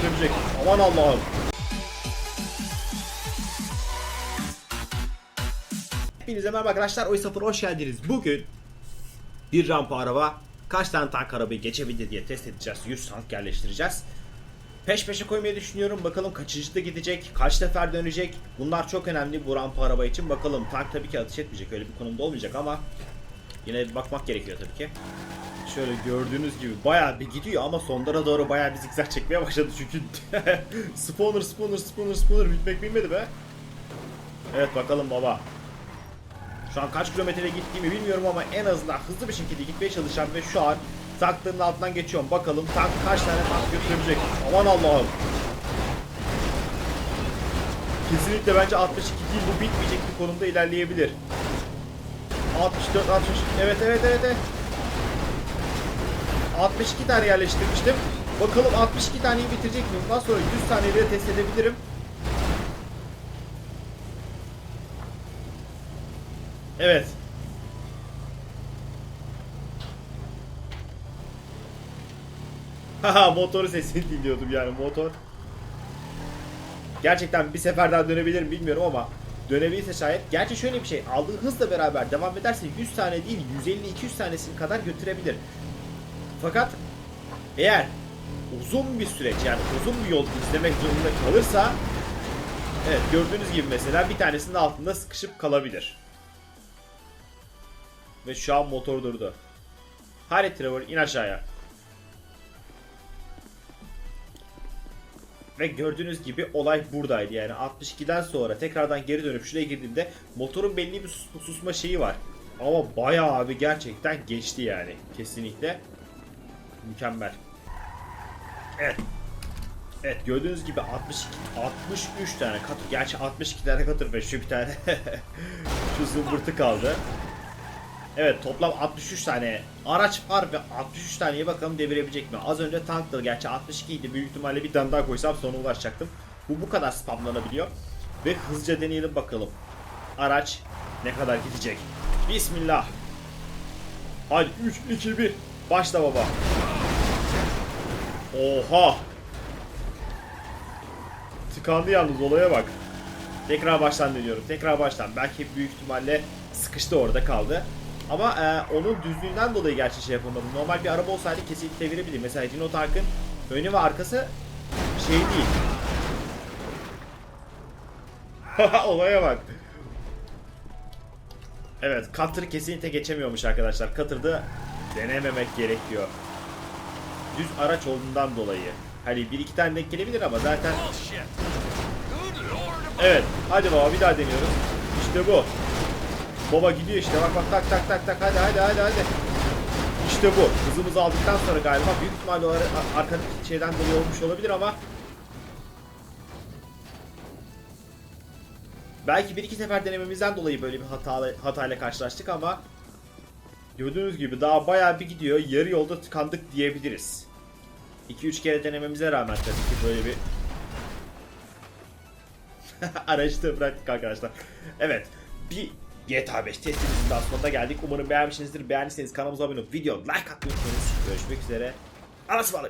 götürebilecek. Aman Allah'ım. Hepinize merhaba arkadaşlar. Oy 0 hoş geldiniz. Bugün bir rampa araba kaç tane tank arabayı geçebilir diye test edeceğiz. 100 tank yerleştireceğiz. Peş peşe koymayı düşünüyorum. Bakalım kaçıncıda gidecek, kaç sefer dönecek. Bunlar çok önemli bu rampa araba için. Bakalım tank tabii ki ateş etmeyecek. Öyle bir konumda olmayacak ama yine bir bakmak gerekiyor tabii ki. Şöyle gördüğünüz gibi bayağı bir gidiyor ama sonlara doğru bayağı bir zikzak çekmeye başladı çünkü spawner spawner spawner spawner bitmek bilmedi be. Evet bakalım baba. Şu an kaç kilometre gittiğimi bilmiyorum ama en azından hızlı bir şekilde gitmeye çalışacağım ve şu an tankların altından geçiyorum. Bakalım tank kaç tane tank götürebilecek. Aman Allah'ım. Kesinlikle bence 62 değil bu bitmeyecek bir konumda ilerleyebilir. 64, 60, evet evet evet evet. 62 tane yerleştirmiştim. Bakalım 62 taneyi bitirecek miyim? Bundan sonra 100 taneyi de test edebilirim. Evet. Haha motoru sesini dinliyordum yani motor. Gerçekten bir seferden dönebilir mi bilmiyorum ama dönebilirse şayet. Gerçi şöyle bir şey aldığı hızla beraber devam ederse 100 tane değil 150-200 tanesini kadar götürebilir. Fakat eğer uzun bir süreç yani uzun bir yol izlemek zorunda kalırsa evet gördüğünüz gibi mesela bir tanesinin altında sıkışıp kalabilir. Ve şu an motor durdu. Hadi Trevor in aşağıya. Ve gördüğünüz gibi olay buradaydı yani 62'den sonra tekrardan geri dönüp şuraya girdiğimde motorun belli bir sus- susma şeyi var. Ama bayağı abi gerçekten geçti yani kesinlikle. Mükemmel. Evet. Evet gördüğünüz gibi 62 63 tane katır. Gerçi 62 tane katır ve şu bir tane şu zımbırtı kaldı. Evet toplam 63 tane araç var ve 63 taneye bakalım devirebilecek mi? Az önce tanktı gerçi 62 idi büyük ihtimalle bir tane daha koysam sona ulaşacaktım. Bu bu kadar spamlanabiliyor. Ve hızlıca deneyelim bakalım. Araç ne kadar gidecek? Bismillah. Hadi 3, 2, 1. Başla baba. Oha. Tıkandı yalnız olaya bak. Tekrar baştan deniyorum. Tekrar baştan. Belki büyük ihtimalle sıkıştı orada kaldı. Ama e, onun düzlüğünden dolayı gerçi şey yapamadım. Normal bir araba olsaydı kesinlikle devirebilir. Mesela Dino Tank'ın önü ve arkası şey değil. Olaya bak. Evet, Cutter'ı kesinlikle geçemiyormuş arkadaşlar. Cutter'da denememek gerekiyor. Düz araç olduğundan dolayı. Hani bir iki tane denk gelebilir ama zaten... Evet, hadi baba bir daha deniyoruz. İşte bu. Baba gidiyor işte bak bak tak tak tak tak hadi hadi hadi hadi. İşte bu. Hızımızı aldıktan sonra galiba büyük ihtimalle o arkadaki şeyden dolayı olmuş olabilir ama Belki bir iki sefer denememizden dolayı böyle bir hata, hatayla karşılaştık ama gördüğünüz gibi daha bayağı bir gidiyor. Yarı yolda tıkandık diyebiliriz. 2-3 kere denememize rağmen tabii ki böyle bir Aracı da bıraktık arkadaşlar. Evet. Bir GTA 5 testimizin daha sonuna geldik. Umarım beğenmişsinizdir. Beğendiyseniz kanalımıza abone olup video like atmayı unutmayınız. Görüşmek üzere. Anasını.